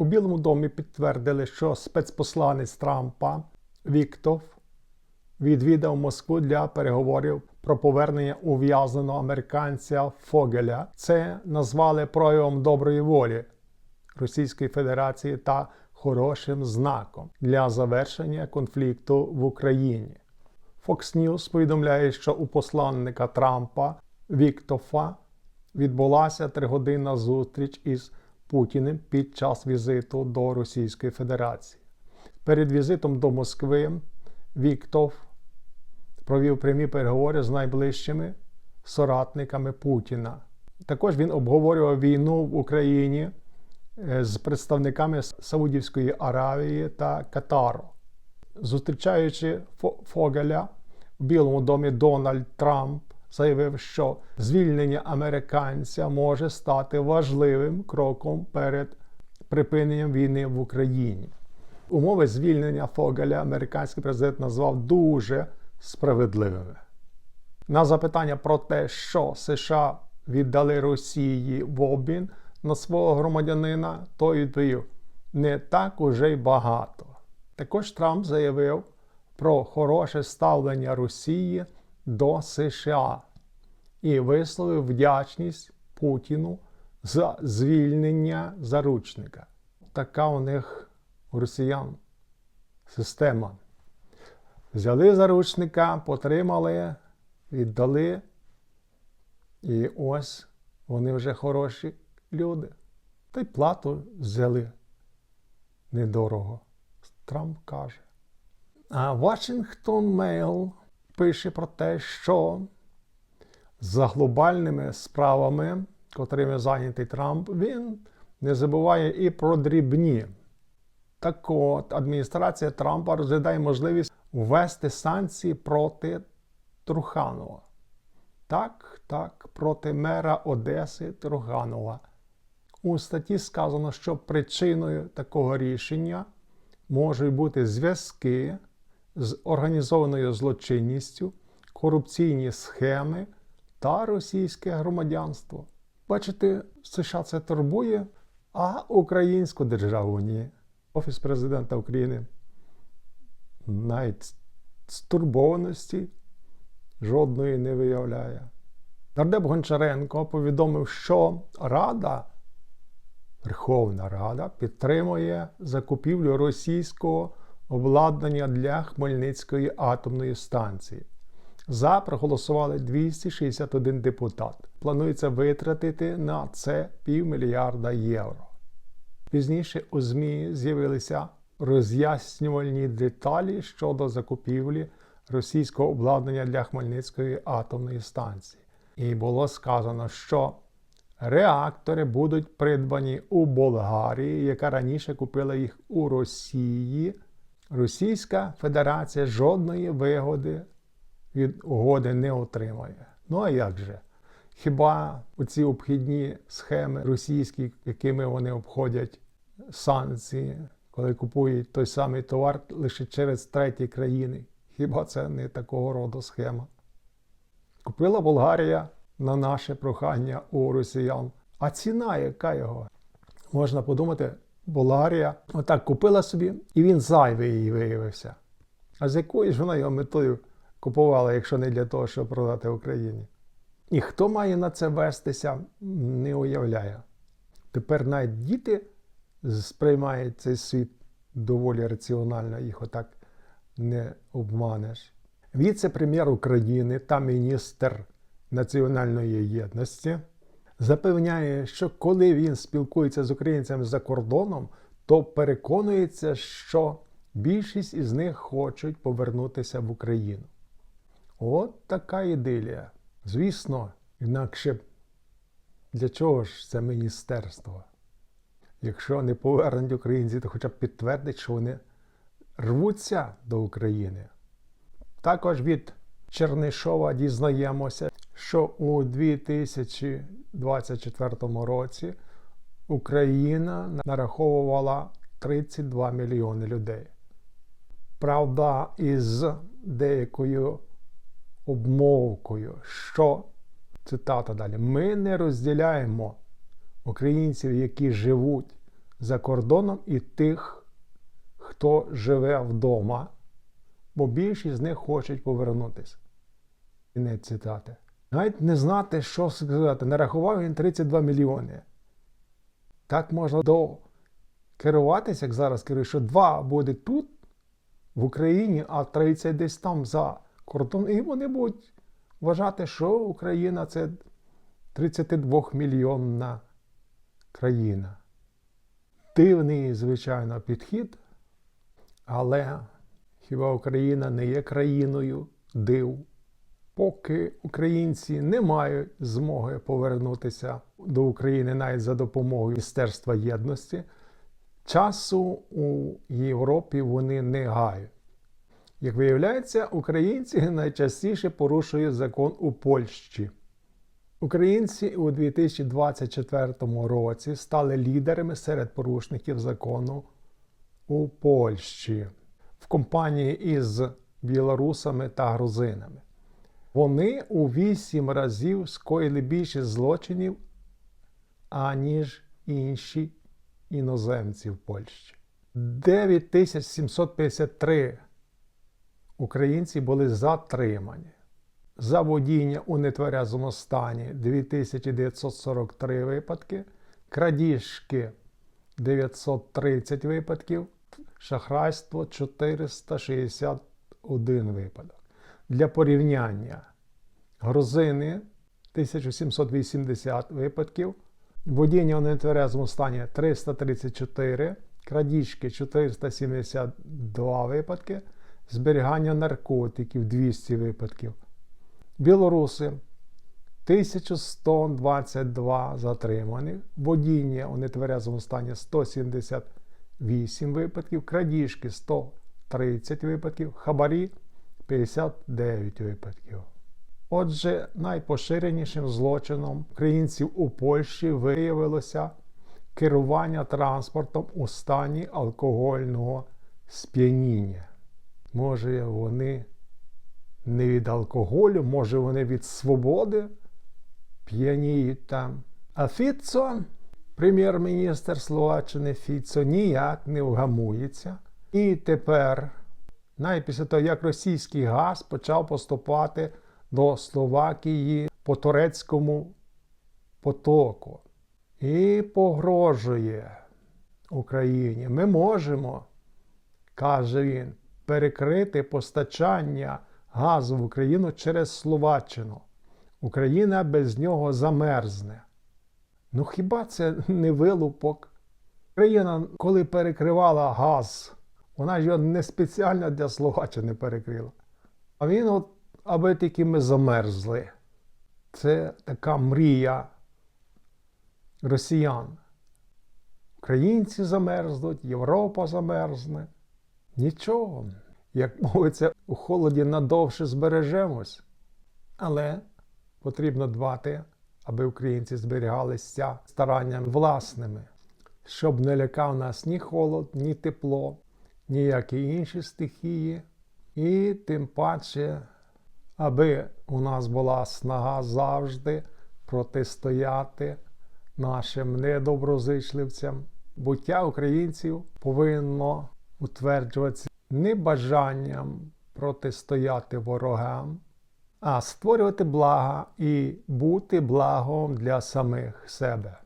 У Білому домі підтвердили, що спецпосланець Трампа Віктов відвідав Москву для переговорів про повернення ув'язненого американця Фогеля. Це назвали проявом доброї волі Російської Федерації та хорошим знаком для завершення конфлікту в Україні. Fox News повідомляє, що у посланника Трампа Віктофа відбулася тригодинна зустріч із Путіним під час візиту до Російської Федерації. Перед візитом до Москви Віктов провів прямі переговори з найближчими соратниками Путіна. Також він обговорював війну в Україні е, з представниками Саудівської Аравії та Катару. Зустрічаючи Фогеля в Білому домі Дональд Трамп заявив, що звільнення американця може стати важливим кроком перед припиненням війни в Україні. Умови звільнення Фогеля американський президент назвав дуже справедливими. На запитання про те, що США віддали Росії в обмін на свого громадянина, той відповів: не так уже й багато. Також Трамп заявив про хороше ставлення Росії до США і висловив вдячність Путіну за звільнення заручника. Така у них у росіян система. Взяли заручника, потримали, віддали. І ось вони вже хороші люди. Та й плату взяли недорого. Трамп каже. А Washington Mail пише про те, що за глобальними справами, котрими зайнятий Трамп, він не забуває і про дрібні. Так от, адміністрація Трампа розглядає можливість ввести санкції проти Труханова. Так, так, проти мера Одеси Труханова. У статті сказано, що причиною такого рішення можуть бути зв'язки з організованою злочинністю, корупційні схеми та російське громадянство. Бачите, США це турбує, а українську державу ні. Офіс президента України навіть стурбованості жодної не виявляє. Нардеп Гончаренко повідомив, що Рада, Верховна Рада підтримує закупівлю російського обладнання для Хмельницької атомної станції. За проголосували 261 депутат. Планується витратити на це півмільярда євро. Пізніше у ЗМІ з'явилися роз'яснювальні деталі щодо закупівлі російського обладнання для Хмельницької атомної станції. І було сказано, що реактори будуть придбані у Болгарії, яка раніше купила їх у Росії. Російська Федерація жодної вигоди від угоди не отримає. Ну а як же? Хіба оці обхідні схеми російські, якими вони обходять санкції, коли купують той самий товар лише через треті країни? Хіба це не такого роду схема? Купила Болгарія на наше прохання у росіян. А ціна, яка його? Можна подумати, Болгарія отак купила собі, і він зайвий її виявився. А з якою ж вона його метою купувала, якщо не для того, щоб продати Україні? І хто має на це вестися, не уявляє. Тепер навіть діти сприймають цей світ доволі раціонально, їх отак не обманеш. Віце-прем'єр України та міністр національної єдності запевняє, що коли він спілкується з українцями за кордоном, то переконується, що більшість із них хочуть повернутися в Україну. От така ідилія. Звісно, інакше для чого ж це міністерство? Якщо не повернуть українці, то хоча б підтвердить, що вони рвуться до України. Також від Чернишова дізнаємося, що у 2024 році Україна нараховувала 32 мільйони людей. Правда, із деякою обмовкою, що цитата далі: ми не розділяємо українців, які живуть за кордоном і тих, хто живе вдома, бо більшість з них хочуть повернутися. Кінець цитати. Навіть не знати, що сказати. Нарахував він 32 мільйони. Так можна до керуватися, як зараз керую, що два буде тут, в Україні, а 30 десь там за кордоном. І вони будуть вважати, що Україна це 32 мільйонна країна. Дивний, звичайно, підхід, але хіба Україна не є країною див? Поки українці не мають змоги повернутися до України навіть за допомогою Міністерства єдності, часу у Європі вони не гають. Як виявляється, українці найчастіше порушують закон у Польщі. Українці у 2024 році стали лідерами серед порушників закону у Польщі в компанії із білорусами та грузинами. Вони у вісім разів скоїли більше злочинів, аніж інші іноземці в Польщі. 9753 українці були затримані. За водіння у нетверезому стані 2943 випадки, крадіжки 930 випадків, шахрайство 461 випадок. Для порівняння грузини 1780 випадків, водіння у нетверезому стані 334, крадіжки 472 випадки, зберігання наркотиків 200 випадків. Білоруси 1122 затриманих, водіння у нетверезому стані 178 випадків, крадіжки 130 випадків, хабарі 59 випадків. Отже, найпоширенішим злочином українців у Польщі виявилося керування транспортом у стані алкогольного сп'яніння. Може, вони не від алкоголю, може, вони від свободи п'яніють там. А Фіцо, прем'єр-міністр Словаччини Фіцо, ніяк не вгамується. І тепер, навіть після того, як російський газ почав поступати до Словакії по турецькому потоку і погрожує Україні. Ми можемо, каже він, перекрити постачання газу в Україну через Словаччину. Україна без нього замерзне. Ну хіба це не вилупок? Україна, коли перекривала газ, вона ж його не спеціально для Словаччини перекрила. А він, от, аби тільки ми замерзли. Це така мрія росіян. Українці замерзнуть, Європа замерзне. Нічого. Як мовиться, у холоді надовше збережемось. Але потрібно дбати, аби українці зберігалися стараннями власними, щоб не лякав нас ні холод, ні тепло, ніякі інші стихії. І тим паче, аби у нас була снага завжди протистояти нашим недоброзичливцям. Буття українців повинно утверджуватися не бажанням протистояти ворогам, а створювати блага і бути благом для самих себе.